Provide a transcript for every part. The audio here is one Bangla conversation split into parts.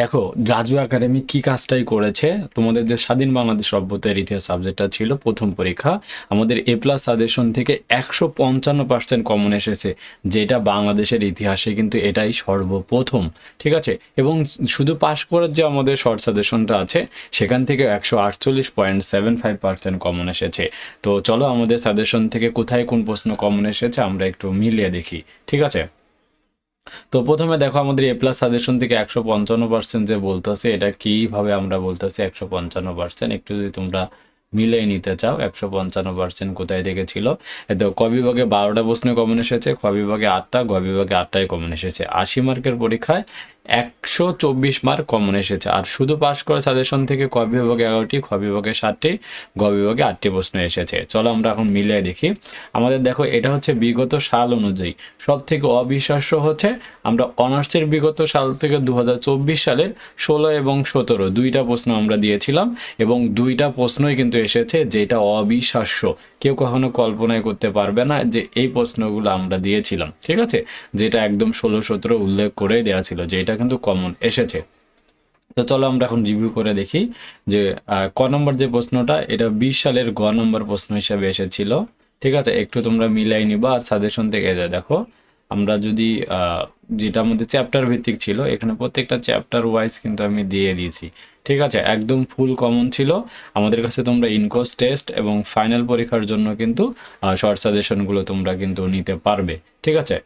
দেখো, রাজু একাডেমি কি কাজটাই করেছে? তোমাদের যে স্বাধীন বাংলাদেশ সভ্যতার ইতিহাস সাবজেক্টটা ছিল প্রথম পরীক্ষা। আমাদের এ প্লাস সাজেশন থেকে একশো পঞ্চান্ন পার্সেন্ট কমন এসেছে, যেটা বাংলাদেশের ইতিহাসে কিন্তু এটাই সর্বপ্রথম, ঠিক আছে? এবং শুধু পাশ করার যে আমাদের শর্ট সাজেশনটা আছে, সেখান থেকে একশো আটচল্লিশ point seven five percent common এসেছে। তো চলো আমাদের সাজেশন থেকে কোথায় কোন প্রশ্ন কমন এসেছে, আমরা একটু মিলিয়ে দেখি, ঠিক আছে? তো প্রথমে দেখো আমাদের এ প্লাস সাজেশন থেকে একশো পঞ্চান্ন পার্সেন্ট যে বলতেছে, এটা কীভাবে আমরা বলতেছি একশো পঞ্চান্ন পার্সেন্ট একটু যদি তোমরা মিলিয়ে নিতে চাও, একশো পঞ্চান্ন পার্সেন্ট কোথায় থেকে ছিল? তো ক বিভাগে বারোটা প্রশ্নে কমন এসেছে ক বিভাগে আটটা, গ বিভাগে আটটায় কমন এসেছে। আশি মার্কের পরীক্ষায় একশো চব্বিশ মার্ক কমন এসেছে। আর শুধু পাস করা সাজেশন থেকে ক বিভাগে এগারোটি খ বিভাগে ষাটটি, গ বিভাগে আটটি প্রশ্ন এসেছে। চলো আমরা এখন মিলিয়ে দেখি। আমাদের দেখো, এটা হচ্ছে বিগত সাল অনুযায়ী। সব থেকে অবিশ্বাস্য হচ্ছে, আমরা অনার্সের বিগত সাল থেকে দু হাজার চব্বিশ সালের ষোলো এবং সতেরো, দুইটা প্রশ্ন আমরা দিয়েছিলাম এবং দুইটা প্রশ্নই কিন্তু এসেছে যেটা অবিশ্বাস্য। কেউ কখনো কল্পনাই করতে পারবে না যে এই প্রশ্নগুলো আমরা দিয়েছিলাম, ঠিক আছে? যেটা একদম ষোলো, সতেরো উল্লেখ করে দেওয়া ছিল যে এটা কিন্তু কমন এসেছে। তো চলো আমরা এখন রিভিউ করে দেখি যে ক নম্বর যে প্রশ্নটা, এটা বিশ সালের গ নম্বর প্রশ্ন হিসাবে এসেছিল। ঠিক আছে? একটু তোমরা মিলাই নিবা আর সাজেশন থেকে যা দেখো, আমরা যদি যেটা আমাদের চ্যাপ্টার ভিত্তিক ছিল, এখানে প্রত্যেকটা চ্যাপ্টার ওয়াইজ কিন্তু আমি দিয়ে দিয়েছি। ঠিক আছে? একদম ফুল কমন ছিল। আমাদের কাছে তোমরা ইনকোর্স টেস্ট এবং ফাইনাল পরীক্ষার জন্য কিন্তু শর্ট সাজেশনগুলো তোমরা কিন্তু নিতে পারবে। ঠিক আছে?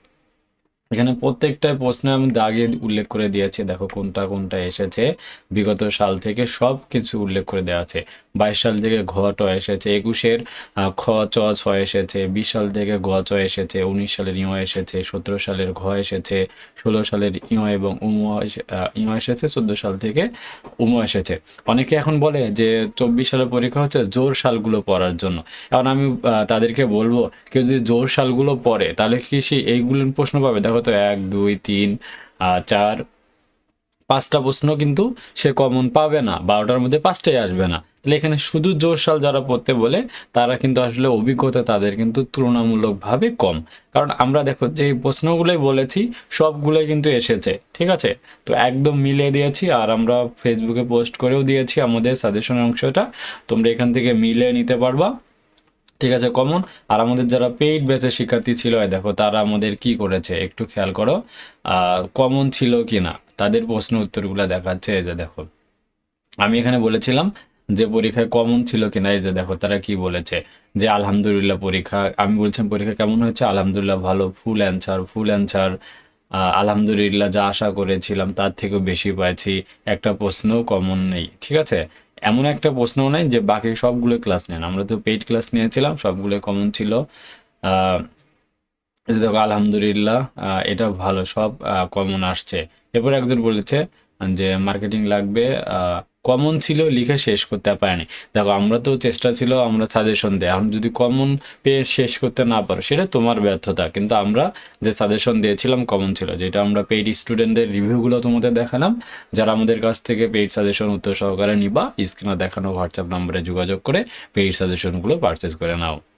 এখানে প্রত্যেকটা প্রশ্নে আমি দাগে উল্লেখ করে দিয়েছি দেখো কোনটা কোনটা এসেছে। বিগত সাল থেকে সব কিছু উল্লেখ করে দেওয়া আছে। বাইশ সাল থেকে ঘ ট এসেছে একুশের খ চ ছ এসেছে বিশ সাল থেকে গ চ এসেছে উনিশ সালের ইঁ এসেছে সতেরো সালের ঘ এসেছে ষোলো সালের ইঁ এবং উম এসে- আহ, ইঁ এসেছে চোদ্দ সাল থেকে উম এসেছে। অনেকে এখন বলে যে চব্বিশ সালের পরীক্ষা হচ্ছে জোর সালগুলো পড়ার জন্য। এখন আমি তাদেরকে বলব কেউ যদি জোর সালগুলো পড়ে তাহলে কি সে এইগুলো প্রশ্ন পাবে? দেখো তো এক, দুই, তিন চার, পাঁচটা প্রশ্ন কিন্তু সে কমন পাবে না। বারোটার মধ্যে পাঁচটাই আসবে না। তাহলে এখানে শুধু জোর সাল যারা পড়তে বলে, তারা কিন্তু আসলে অভিজ্ঞতা তাদের কিন্তু তুলনামূলকভাবে কম। কারণ আমরা দেখো যে প্রশ্নগুলোই বলেছি, সবগুলোই কিন্তু এসেছে, ঠিক আছে? তো একদম মিলিয়ে দিয়েছি, আর আমরা ফেসবুকে পোস্ট করেও দিয়েছি আমাদের সাজেশনের অংশটা। তোমরা এখান থেকে মিলিয়ে নিতে পারবা। ঠিক আছে, কমন। আর আমাদের যারা পেইড ব্যাচের শিক্ষার্থী ছিল দেখো, তারা আমাদের কি করেছে, একটু খেয়াল করো কমন ছিল কি না তাদের প্রশ্ন উত্তরগুলো দেখাচ্ছে, এই যে দেখো। আমি এখানে বলেছিলাম যে পরীক্ষায় কমন ছিল কিনা, এই যে দেখো, তারা কি বলেছে, যে আলহামদুলিল্লাহ পরীক্ষা, আমি বলছিলাম পরীক্ষা কেমন হয়েছে, আলহামদুলিল্লাহ ভালো ফুল অ্যান্সার ফুল অ্যান্সার আলহামদুলিল্লাহ যা আশা করেছিলাম তার থেকেও বেশি পাইছি, একটা প্রশ্নও কমন নেই, ঠিক আছে? এমন একটা প্রশ্ন নাই যে বাকি সবগুলো ক্লাস নেন। আমরা তো পেইড ক্লাস নিয়েছিলাম সবগুলো কমন ছিল। আহ, দেখো আলহামদুলিল্লাহ আহ, এটা ভালো সব কমন আসছে। এরপর একজন বলেছে যে মার্কেটিং লাগবে কমন ছিল লিখে শেষ করতে পারেনি। দেখো, আমরা তো চেষ্টা ছিল আমরা সাজেশন দেয়। এখন যদি কমন পেয়ে শেষ করতে না পারো, সেটা তোমার ব্যর্থতা। কিন্তু আমরা যে সাজেশন দিয়েছিলাম কমন ছিল, যেটা আমরা পেইড স্টুডেন্টদের রিভিউগুলো তোমাদের দেখালাম, যারা আমাদের কাছ থেকে পেইড সাজেশন উত্তর সহকারে নিবা স্ক্রিনে দেখানো হোয়াটসঅ্যাপ নম্বরে যোগাযোগ করে পেইড সাজেশনগুলো পারচেজ করে নাও।